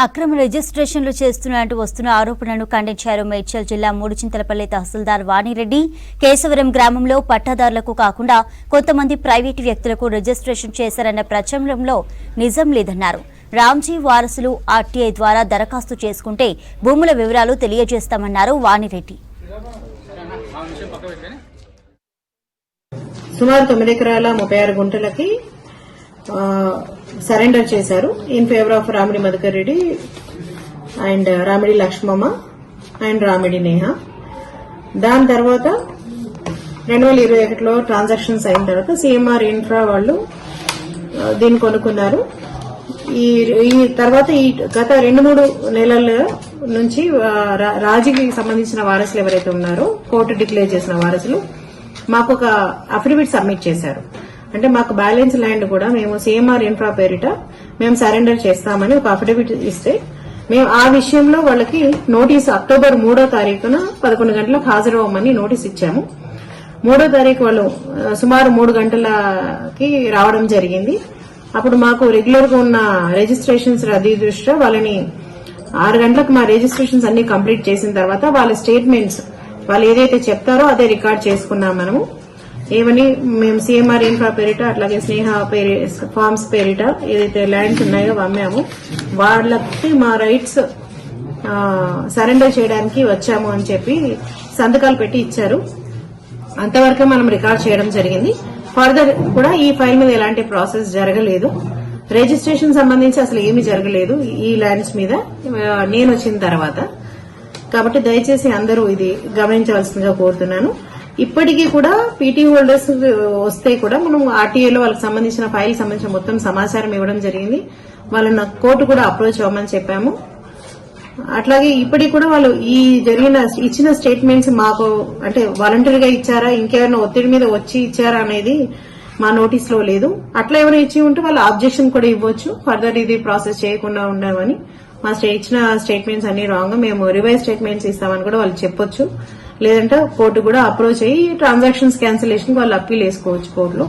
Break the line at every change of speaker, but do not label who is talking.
అక్రమ రిజిస్ట్రేషన్లు చేస్తున్నట్టు వస్తున్న ఆరోపణలను ఖండించారు మేడ్చల్ జిల్లా మూడుచింతలపల్లి తహసీల్దార్ వాణిరెడ్డి. కేశవరం గ్రామంలో పట్టాదారులకు కాకుండా కొంతమంది ప్రైవేటు వ్యక్తులకు రిజిస్ట్రేషన్ చేశారన్న ప్రచారంలో నిజం లేదన్నారు. రామ్జీ వారసులు ఆర్టీఐ ద్వారా దరఖాస్తు చేసుకుంటే భూముల వివరాలు తెలియజేస్తామన్నారు వాణిరెడ్డి.
సుమారు తొమ్మిది ఎకరాల ముప్పై ఆరు గుంటలకి సరెండర్ చేశారు. In favour of Ramidi Madhukar Reddy and Ramidi Lakshmamma and Ramidi Neha. దాని తర్వాత రెండు వేల ఇరవై ఒకటిలో ట్రాన్సాక్షన్స్ అయిన తర్వాత సిఎంఆర్ ఇన్ఫ్రా వాళ్ళు దీన్ని కొనుక్కున్నారు. ఈ ఈ తర్వాత ఈ గత రెండు మూడు నెలల నుంచి రా- రాజుకి సంబంధించిన వారసులు ఎవరైతే ఉన్నారో కోర్టు డిక్లేర్ చేసిన వారసులు మాకు ఒక అఫిడవిట్ సబ్మిట్ చేశారు. అంటే మాకు బ్యాలెన్స్ ల్యాండ్ కూడా మేము సిఎంఆర్ ఇన్ఫ్రా పేరిట మేము సరెండర్ చేస్తామని ఒక అఫిడవిట్ ఇస్తే మేము ఆ విషయంలో వాళ్ళకి నోటీస్ అక్టోబర్ మూడో తారీఖున పదకొండు గంటలకు హాజరవ్వమని నోటీస్ ఇచ్చాము. మూడో తారీఖు వాళ్ళు సుమారు మూడు గంటలకి రావడం జరిగింది. అప్పుడు మాకు రెగ్యులర్గా ఉన్న రిజిస్ట్రేషన్స్ రద్దీ దృష్ట్యా వాళ్ళని ఆరు గంటలకు మా రిజిస్ట్రేషన్స్ అన్ని కంప్లీట్ చేసిన తర్వాత వాళ్ళ స్టేట్మెంట్స్ వాళ్ళు ఏదైతే చెప్తారో అదే రికార్డ్ చేసుకున్నాం మనము. ఏమని మేము సిఎంఆర్ ఇన్ఫ్రా పేరిట అట్లాగే స్నేహ పేరి ఫార్మ్స్ పేరిట ఏదైతే ల్యాండ్స్ ఉన్నాయో అమ్మాము. వాళ్ళకి మా రైట్స్ సరెండర్ చేయడానికి వచ్చాము అని చెప్పి సంతకాలు పెట్టి ఇచ్చారు. అంతవరకే మనం రికార్డ్ చేయడం జరిగింది. ఫర్దర్ కూడా ఈ ఫైల్ మీద ఎలాంటి ప్రాసెస్ జరగలేదు. రిజిస్ట్రేషన్ సంబంధించి అసలు ఏమీ జరగలేదు ఈ ల్యాండ్స్ మీద నేను వచ్చిన తర్వాత. కాబట్టి దయచేసి అందరూ ఇది గమనించవలసిందిగా కోరుతున్నాను. ఇప్పటికీ కూడా పీటీ హోల్డర్స్ వస్తే కూడా మనం ఆర్టీఏలో వాళ్ళకి సంబంధించిన ఫైల్ సంబంధించిన మొత్తం సమాచారం ఇవ్వడం జరిగింది. వాళ్ళని కోర్టు కూడా అప్రోచ్ అవ్వమని చెప్పాము. అట్లాగే ఇప్పటికి కూడా వాళ్ళు ఈ జరిగిన ఇచ్చిన స్టేట్మెంట్స్ మాకు అంటే వాలంటరీగా ఇచ్చారా ఇంకేమైనా ఒత్తిడి మీద వచ్చి ఇచ్చారా అనేది మా నోటీస్లో లేదు. అట్లా ఎవరు ఇచ్చి ఉంటే వాళ్ళు ఆబ్జెక్షన్ కూడా ఇవ్వచ్చు. ఫర్దర్ ఇది ప్రాసెస్ చేయకుండా ఉండమని. మా స్టే- ఇచ్చిన స్టేట్మెంట్స్ అన్ని రాంగ్ మేము రివైజ్ స్టేట్మెంట్స్ ఇస్తామని కూడా వాళ్ళు చెప్పొచ్చు. లేదంటే కోర్టు కూడా అప్రోచ్ అయ్యి ట్రాన్సాక్షన్స్ క్యాన్సిలేషన్ వాళ్ళు అప్పీల్ వేసుకోవచ్చు కోర్టులో.